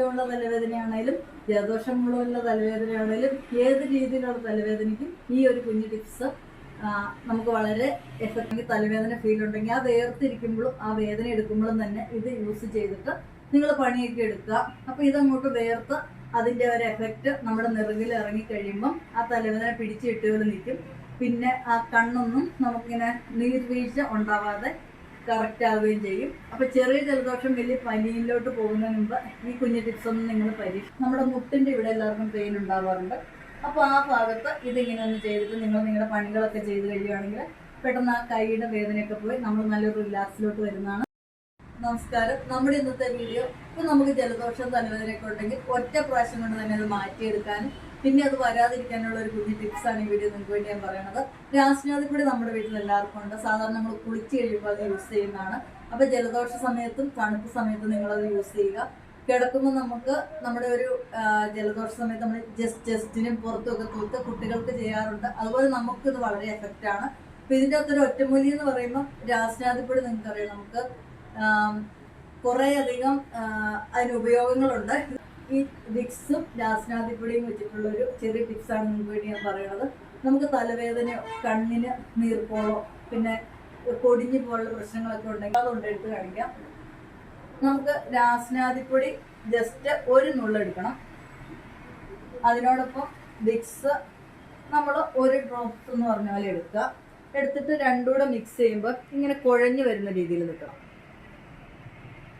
മൂലമുള്ള തലവേദനയാണേലും ജലദോഷം മൂലമുള്ള തലവേദനയാണേലും ഏത് രീതിയിലുള്ള തലവേദനയ്ക്കും ഈ ഒരു കുഞ്ഞു ടിപ്സ് നമുക്ക് വളരെ എഫക്റ്റീവ് തലവേദന ഫീൽ ഉണ്ടെങ്കിൽ ആ വേർത്തിരിക്കുമ്പോഴും ആ വേദന എടുക്കുമ്പോഴും തന്നെ ഇത് യൂസ് ചെയ്തിട്ട് നിങ്ങൾ പണിയൊക്കെ എടുക്കുക. അപ്പോൾ ഇതങ്ങോട്ട് വേർത്ത് അതിന്റെ ഒരു എഫക്റ്റ് നമ്മുടെ നെറുകിൽ ഇറങ്ങി കഴിയുമ്പം ആ തലവേദന പിടിച്ചിട്ട് നിൽക്കും. പിന്നെ ആ കണ്ണൊന്നും നമുക്കിങ്ങനെ നീർവീഴ്ച ഉണ്ടാവാതെ കറക്റ്റ് ആവുകയും ചെയ്യും. അപ്പൊ ചെറിയ ജലദോഷം വലിയ പനിയിലോട്ട് പോകുന്നതിന് മുമ്പ് ഈ കുഞ്ഞു ടിപ്സ് ഒന്നും നിങ്ങൾ പരീക്ഷ നമ്മുടെ മുട്ടിന്റെ ഇവിടെ എല്ലാവർക്കും പെയിൻ ഉണ്ടാവാറുണ്ട്. അപ്പോൾ ആ ഭാഗത്ത് ഇതിങ്ങനെ ഒന്ന് ചെയ്തിട്ട് നിങ്ങൾ നിങ്ങളുടെ പണികളൊക്കെ ചെയ്ത് കഴിയുകയാണെങ്കിൽ പെട്ടെന്ന് ആ കൈയുടെ വേദനയൊക്കെ പോയി നമ്മൾ നല്ലൊരു റിലാക്സിലോട്ട് വരുന്നതാണ്. നമസ്കാരം. നമ്മുടെ ഇന്നത്തെ വീഡിയോ ഇപ്പൊ നമുക്ക് ജലദോഷം തലവേദനയൊക്കെ ഉണ്ടെങ്കിൽ ഒറ്റ പ്രാവശ്യം കൊണ്ട് തന്നെ അത് മാറ്റിയെടുക്കാനും പിന്നെ അത് വരാതിരിക്കാനുള്ള ഒരു കുഞ്ഞു ടിപ്സ് ആണ് ഈ വീഡിയോ നിങ്ങൾക്ക് വേണ്ടി ഞാൻ പറയുന്നത്. രാഷ്ട്രീയത്തിൽ നമ്മുടെ വീട്ടിൽ എല്ലാവർക്കും ഉണ്ട്. സാധാരണ നമ്മൾ കുളിച്ച് കഴിയുമ്പോൾ അത് യൂസ് ചെയ്യുന്നതാണ്. അപ്പൊ ജലദോഷ സമയത്തും തണുപ്പ് സമയത്തും നിങ്ങളത് യൂസ് ചെയ്യുക. കിടക്കുമ്പോൾ നമുക്ക് നമ്മുടെ ഒരു ജലദോഷ സമയത്ത് നമ്മൾ ജസ്റ്റ് ജസ്റ്റിനും പുറത്തുമൊക്കെ തൂത്ത് കുട്ടികൾക്ക് ചെയ്യാറുണ്ട്. അതുപോലെ നമുക്ക് ഇത് വളരെ എഫക്റ്റ് ആണ്. അപ്പൊ ഇതിന്റെ അകത്തൊരു ഒറ്റമൂലി എന്ന് പറയുമ്പോൾ രാസ്നാദിപ്പൊടി നിങ്ങൾക്കറിയാം നമുക്ക് കുറേയധികം അതിന് ഉപയോഗങ്ങളുണ്ട്. ഈ വിക്സും രാസനാഥിപ്പൊടിയും വെച്ചിട്ടുള്ള ഒരു ചെറിയ ടിപ്സാണ് നിങ്ങൾക്ക് വേണ്ടി ഞാൻ പറയുന്നത് നമുക്ക് തലവേദനയോ കണ്ണിന് നീർക്കോളോ പിന്നെ പൊടിഞ്ഞു പോലുള്ള പ്രശ്നങ്ങളൊക്കെ ഉണ്ടെങ്കിൽ അതുകൊണ്ട് എടുത്ത് കാണിക്കാം. നമുക്ക് രാസനാഥിപ്പൊടി ജസ്റ്റ് ഒരു നുള്ളെടുക്കണം അതിനോടൊപ്പം വിക്സ് നമ്മൾ ഒരു ഡ്രോപ്സ് എന്ന് പറഞ്ഞ പോലെ എടുക്കുക. എടുത്തിട്ട് രണ്ടുകൂടെ മിക്സ് ചെയ്യുമ്പോൾ ഇങ്ങനെ കുഴഞ്ഞു വരുന്ന രീതിയിൽ നിൽക്കണം.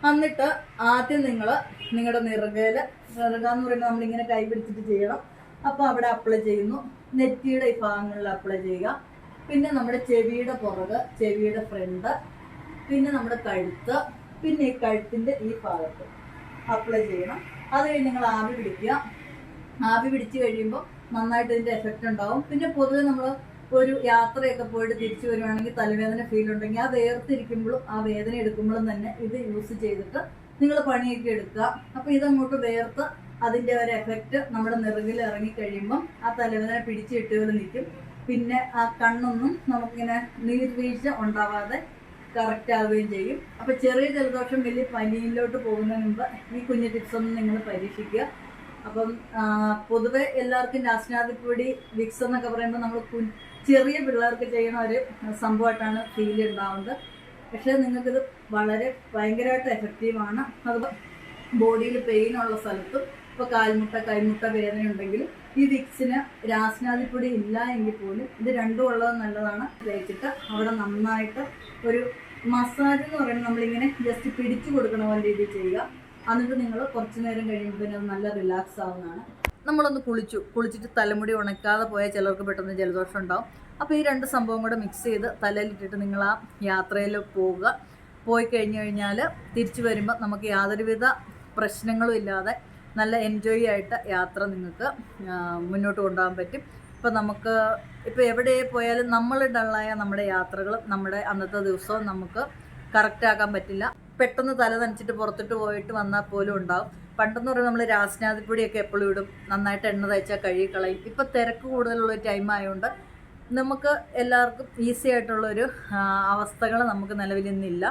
എന്നിട്ട് ആദ്യം നിങ്ങൾ നിങ്ങളുടെ നിറകയിൽ നിറക എന്ന് പറയുമ്പോൾ നമ്മളിങ്ങനെ കൈ പിടിച്ചിട്ട് ചെയ്യണം. അപ്പോൾ അവിടെ അപ്ലൈ ചെയ്യുന്നു. നെറ്റിയുടെ ഈ ഭാഗങ്ങളിൽ അപ്ലൈ ചെയ്യുക. പിന്നെ നമ്മുടെ ചെവിയുടെ പുറക് ചെവിയുടെ ഫ്രണ്ട് പിന്നെ നമ്മുടെ കഴുത്ത് പിന്നെ ഈ കഴുത്തിന്റെ ഈ ഭാഗത്ത് അപ്ലൈ ചെയ്യണം. അത് കഴിഞ്ഞ് നിങ്ങൾ ആവി പിടിക്കുക. ആവി പിടിച്ച് കഴിയുമ്പോൾ നന്നായിട്ട് ഇതിന്റെ എഫക്റ്റ് ഉണ്ടാവും. പിന്നെ പൊതുവെ നമ്മൾ ഒരു യാത്രയൊക്കെ പോയിട്ട് തിരിച്ചു വരുവാണെങ്കിൽ തലവേദന ഫീൽ ഉണ്ടെങ്കിൽ ആ വേർത്തിരിക്കുമ്പോഴും ആ വേദന എടുക്കുമ്പോഴും തന്നെ ഇത് യൂസ് ചെയ്തിട്ട് നിങ്ങൾ പണിയൊക്കെ എടുക്കുക. അപ്പോൾ ഇതങ്ങോട്ട് വേർത്ത് അതിന്റെ ഒരു എഫക്റ്റ് നമ്മുടെ നെറുകിൽ ഇറങ്ങി കഴിയുമ്പം ആ തലവേദന പിടിച്ച് ഇട്ടുകൾ നിൽക്കും. പിന്നെ ആ കണ്ണൊന്നും നമുക്കിങ്ങനെ നീർവീഴ്ച ഉണ്ടാവാതെ കറക്റ്റ് ആവുകയും ചെയ്യും. അപ്പോൾ ചെറിയ ജലദോഷം വലിയ പനിയിലോട്ട് പോകുന്നതിന് മുമ്പ് ഈ കുഞ്ഞു ടിപ്സ് ഒന്നും നിങ്ങൾ പരീക്ഷിക്കുക. അപ്പം പൊതുവെ എല്ലാവർക്കും രാസ്നാദിപ്പൊടി വിക്സ് എന്നൊക്കെ പറയുമ്പോൾ നമ്മൾ ചെറിയ പിള്ളേർക്ക് ചെയ്യണ ഒരു സംഭവമായിട്ടാണ് ഫീൽ ഉണ്ടാവുന്നത്. പക്ഷേ നിങ്ങൾക്കിത് വളരെ ഭയങ്കരമായിട്ട് എഫക്റ്റീവാണ് അത് ബോഡിയിൽ പെയിൻ ഉള്ള സ്ഥലത്തും ഇപ്പോൾ കാൽമുട്ട കൈമുട്ട വേദന ഉണ്ടെങ്കിലും ഈ വിക്സിന് രാസ്നാദിപ്പൊടി ഇല്ല എങ്കിൽ പോലും ഇത് രണ്ടും ഉള്ളത് നല്ലതാണ്. തേച്ചിട്ട് അവിടെ നന്നായിട്ട് ഒരു മസാജ് എന്ന് പറയുന്നത് നമ്മളിങ്ങനെ ജസ്റ്റ് പിടിച്ചു കൊടുക്കണ പോലെ രീതിയിൽ ചെയ്യുക. എന്നിട്ട് നിങ്ങൾ കുറച്ച് നേരം കഴിയുമ്പോൾ അത് നല്ല റിലാക്സ് ആവുന്നതാണ്. നമ്മളൊന്ന് കുളിച്ചു. കുളിച്ചിട്ട് തലമുടി ഉണക്കാതെ പോയാൽ ചിലർക്ക് പെട്ടെന്ന് ജലദോഷം ഉണ്ടാവും. അപ്പോൾ ഈ രണ്ട് സംഭവം കൂടെ മിക്സ് ചെയ്ത് തലയിലിട്ടിട്ട് നിങ്ങൾ ആ യാത്രയിൽ പോവുക. പോയി കഴിഞ്ഞു കഴിഞ്ഞാൽ തിരിച്ചു വരുമ്പോൾ നമുക്ക് യാതൊരുവിധ പ്രശ്നങ്ങളും ഇല്ലാതെ നല്ല എൻജോയ് ആയിട്ട് യാത്ര നിങ്ങൾക്ക് മുന്നോട്ട് കൊണ്ടുപോകാൻ പറ്റും. ഇപ്പം നമുക്ക് ഇപ്പോൾ എവിടെ പോയാലും നമ്മൾ ഡള്ളായ നമ്മുടെ യാത്രകളും നമ്മുടെ അന്നത്തെ ദിവസവും നമുക്ക് കറക്റ്റാക്കാൻ പറ്റില്ല. പെട്ടെന്ന് തല നനച്ചിട്ട് പുറത്തിട്ട് പോയിട്ട് വന്നാൽ പോലും ഉണ്ടാവും. പണ്ടെന്ന് പറയുമ്പോൾ നമ്മൾ രാസനാഥിപ്പൊടിയൊക്കെ എപ്പോഴും ഇടും. നന്നായിട്ട് എണ്ണ തയ്ച്ചാൽ കഴുകി കളയും. ഇപ്പം തിരക്ക് കൂടുതലുള്ള ടൈം ആയതുകൊണ്ട് നമുക്ക് എല്ലാവർക്കും ഈസി ആയിട്ടുള്ളൊരു അവസ്ഥകൾ നമുക്ക് നിലവിൽ ഇന്നില്ല.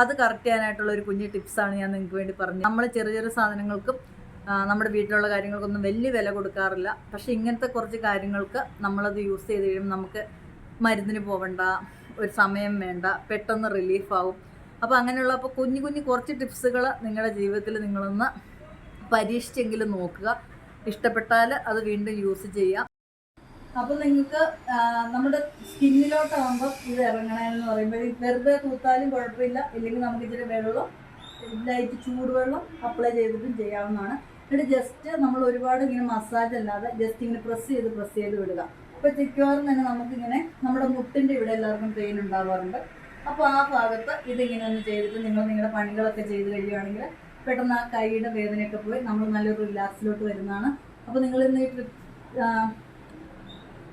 അത് കറക്റ്റ് ചെയ്യാനായിട്ടുള്ള ഒരു കുഞ്ഞു ടിപ്സാണ് ഞാൻ നിങ്ങൾക്ക് വേണ്ടി പറഞ്ഞത്. നമ്മൾ ചെറിയ ചെറിയ സാധനങ്ങൾക്കും നമ്മുടെ വീട്ടിലുള്ള കാര്യങ്ങൾക്കൊന്നും വലിയ വില കൊടുക്കാറില്ല. പക്ഷെ ഇങ്ങനത്തെ കുറച്ച് കാര്യങ്ങൾക്ക് നമ്മളത് യൂസ് ചെയ്ത് കഴിയുമ്പോൾ നമുക്ക് മരുന്നിന് പോകണ്ട ഒരു സമയം വേണ്ട പെട്ടെന്ന് റിലീഫ് ആവും. അപ്പോൾ അങ്ങനെയുള്ള അപ്പോൾ കുഞ്ഞു കുഞ്ഞു കുറച്ച് ടിപ്സുകൾ നിങ്ങളുടെ ജീവിതത്തിൽ നിങ്ങളൊന്ന് പരീക്ഷിച്ചെങ്കിലും നോക്കുക. ഇഷ്ടപ്പെട്ടാൽ അത് വീണ്ടും യൂസ് ചെയ്യാം. അപ്പോൾ നിങ്ങൾക്ക് നമ്മുടെ സ്കിന്നിലോട്ടാകുമ്പോൾ ഇത് ഇറങ്ങണമെന്ന് പറയുമ്പോൾ വെറുതെ തൂത്താലും കുഴപ്പമില്ല. ഇല്ലെങ്കിൽ നമുക്ക് ഇച്ചിരി വെള്ളം ലൈറ്റ് ചൂടുവെള്ളം അപ്ലൈ ചെയ്തിട്ടും ചെയ്യാവുന്നതാണ്. എന്നിട്ട് ജസ്റ്റ് നമ്മൾ ഒരുപാട് ഇങ്ങനെ മസാജ് അല്ലാതെ ജസ്റ്റ് ഇങ്ങനെ പ്രസ് ചെയ്ത് പ്രസ് ചെയ്ത് വിടുക. അപ്പോൾ മിക്കവാറും തന്നെ നമുക്കിങ്ങനെ നമ്മുടെ മുട്ടിന്റെ ഇവിടെ എല്ലാവർക്കും പെയിൻ ഉണ്ടാവാറുണ്ട്. അപ്പോൾ ആ ഭാഗത്ത് ഇതിങ്ങനെ ഒന്ന് ചെയ്തിട്ട് നിങ്ങൾ നിങ്ങളുടെ പണികളൊക്കെ ചെയ്ത് കഴിയുകയാണെങ്കിൽ പെട്ടെന്ന് ആ കൈയുടെ വേദനയൊക്കെ പോയി നമ്മൾ നല്ലൊരു റിലാക്സിലോട്ട് വരുന്നതാണ്. അപ്പോൾ നിങ്ങൾ ഇന്ന് ഈ ട്രിപ്പ്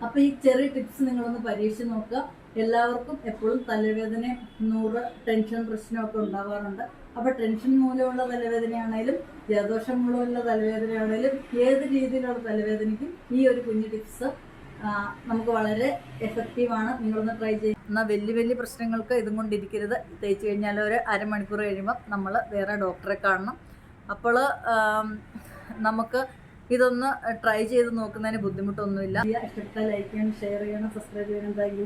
അപ്പോൾ ഈ ചെറിയ ടിപ്സ് നിങ്ങളൊന്ന് പരീക്ഷിച്ച് നോക്കുക. എല്ലാവർക്കും എപ്പോഴും തലവേദന നൂറ് ടെൻഷൻ പ്രശ്നമൊക്കെ ഉണ്ടാവാറുണ്ട്. അപ്പോൾ ടെൻഷൻ മൂലമുള്ള തലവേദനയാണേലും ജലദോഷം മൂലമുള്ള തലവേദനയാണേലും ഏത് രീതിയിലുള്ള തലവേദനയ്ക്കും ഈ ഒരു കുഞ്ഞു ടിപ്സ് നമുക്ക് വളരെ എഫക്റ്റീവാണ് നിങ്ങളൊന്ന് ട്രൈ ചെയ്യും. എന്നാൽ വലിയ വലിയ പ്രശ്നങ്ങൾക്ക് ഇതും കൊണ്ടിരിക്കരുത് തേച്ച് കഴിഞ്ഞാൽ ഒരു അരമണിക്കൂർ കഴിയുമ്പോൾ നമ്മൾ വേറെ ഡോക്ടറെ കാണണം. അപ്പോൾ നമുക്ക് ഇതൊന്ന് ട്രൈ ചെയ്ത് നോക്കുന്നതിന് ബുദ്ധിമുട്ടൊന്നുമില്ല. ഇഷ്ടപ്പെട്ടാൽ ലൈക്ക് ചെയ്യണം ഷെയർ ചെയ്യണം സബ്സ്ക്രൈബ് ചെയ്യണം. താങ്ക്